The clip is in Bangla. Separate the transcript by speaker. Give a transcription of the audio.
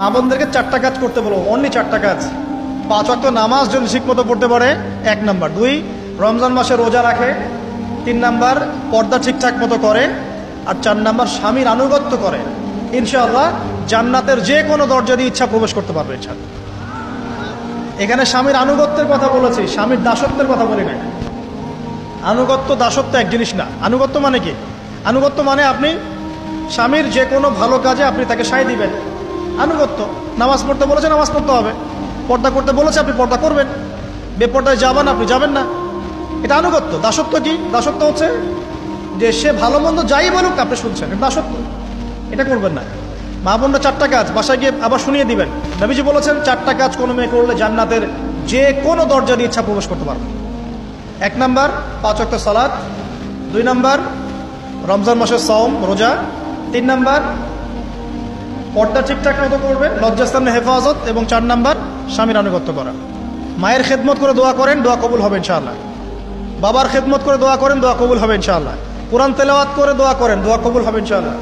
Speaker 1: মা বোনদেরকে চারটা কাজ করতে বলব অনলি চারটা কাজ। পাঁচ অক্ট নামাজ যদি ঠিক মতো পড়তে পারে, এক নাম্বার। দুই, রমজান মাসে রোজা রাখে। তিন নাম্বার, পর্দা ঠিকঠাক মতো করে। আর চার নাম্বার, স্বামীর আনুগত্য করে। ইনশাআল্লাহ, জান্নাতের যে কোনো দরজা দিয়ে ইচ্ছা প্রবেশ করতে পারবে ইচ্ছা এখানে স্বামীর আনুগত্যের কথা বলেছি, স্বামীর দাসত্বের কথা বলি নাই। আনুগত্য, দাসত্ব এক জিনিস না। আনুগত্য মানে কি? আনুগত্য মানে আপনি স্বামীর যে কোনো ভালো কাজে আপনি তাকে সায় দিবেন। আনুগত্য। নামাজ পড়তে বলেছে, নামাজ পড়তে হবে। পর্দা করতে বলেছে, আপনি পর্দা করবেন। বেপর্দায় যাবেন, আপনি যাবেন না। এটা আনুগত্য। দাসত্ব কি? দাসত্ব হচ্ছে যে সে ভালো মন্দ যাই বলুক, আপনি শুনছেন। দাসত্ব। এটা করবেন না। মা বোনরা চারটা কাজ, বাসায় গিয়ে আবার শুনিয়ে দিবেন। নবীজি বলেছেন, চারটা কাজ কোনো মেয়ে করলে জান্নাতের যে কোনো দরজা দিয়ে ইচ্ছা প্রবেশ করতে পারবে। এক নাম্বার, পাঁচ অক্ট সালাদ দুই নাম্বার, রমজান মাসের সওম, রোজা। তিন নাম্বার পর্দা ঠিকঠাক মতো করবে লজ্জাস্থানের হেফাজত এবং চার নাম্বার স্বামীর আনুগত্য করা। মায়ের খেদমত করে দোয়া করেন, দোয়া কবুল হবে ইনশাআল্লাহ। বাবার খেদমত করে দোয়া করেন, দোয়া কবুল হবে ইনশাআল্লাহ। কোরআন তেলাওয়াত করে দোয়া করেন, দোয়া কবুল হবে ইনশাআল্লাহ।